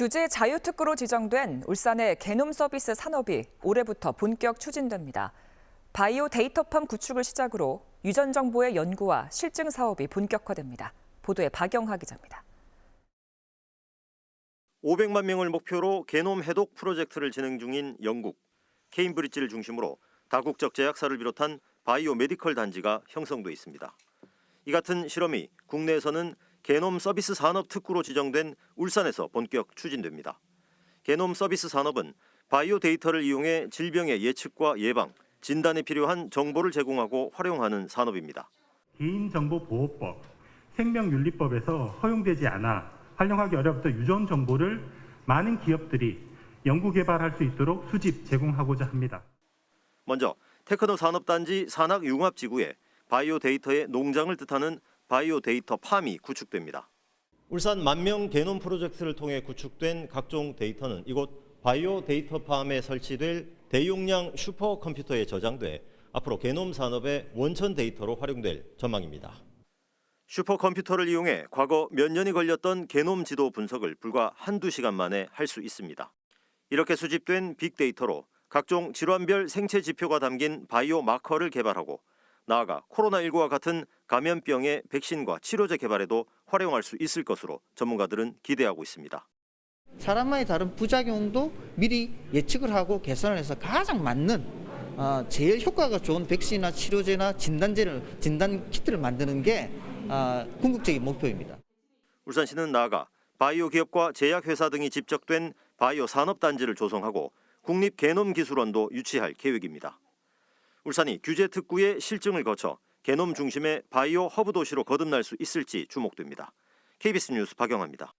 규제 자유특구로 지정된 울산의 게놈 서비스 산업이 올해부터 본격 추진됩니다. 바이오 데이터팜 구축을 시작으로 유전 정보의 연구와 실증 사업이 본격화됩니다. 보도에 박영하 기자입니다. 500만 명을 목표로 게놈 해독 프로젝트를 진행 중인 영국, 케임브리지를 중심으로 다국적 제약사를 비롯한 바이오 메디컬 단지가 형성돼 있습니다. 이 같은 실험이 국내에서는 게놈 서비스 산업 특구로 지정된 울산에서 본격 추진됩니다. 게놈 서비스 산업은 바이오 데이터를 이용해 질병의 예측과 예방, 진단에 필요한 정보를 제공하고 활용하는 산업입니다. 개인정보보호법, 생명윤리법에서 허용되지 않아 활용하기 어려웠던 유전 정보를 많은 기업들이 연구개발할 수 있도록 수집, 제공하고자 합니다. 먼저 테크노 산업단지 산학융합지구에 바이오 데이터의 농장을 뜻하는 바이오 데이터 팜이 구축됩니다. 울산 만명 게놈 프로젝트를 통해 구축된 각종 데이터는 이곳 바이오 데이터 팜에 설치될 대용량 슈퍼컴퓨터에 저장돼 앞으로 게놈 산업의 원천 데이터로 활용될 전망입니다. 슈퍼컴퓨터를 이용해 과거 몇 년이 걸렸던 게놈 지도 분석을 불과 한두 시간 만에 할 수 있습니다. 이렇게 수집된 빅데이터로 각종 질환별 생체 지표가 담긴 바이오 마커를 개발하고 나아가 코로나19와 같은 감염병의 백신과 치료제 개발에도 활용할 수 있을 것으로 전문가들은 기대하고 있습니다. 사람마다 다른 부작용도 미리 예측을 하고 개선을 해서 가장 맞는 어, 제일 효과가 좋은 백신이나 치료제나 진단제를 진단 키트를 만드는 게 어, 궁극적인 목표입니다. 울산시는 나아가 바이오 기업과 제약회사 등이 집적된 바이오 산업 단지를 조성하고 국립 게놈 기술원도 유치할 계획입니다. 울산이 규제 특구의 실증을 거쳐 게놈 중심의 바이오 허브 도시로 거듭날 수 있을지 주목됩니다. KBS 뉴스 박영아입니다.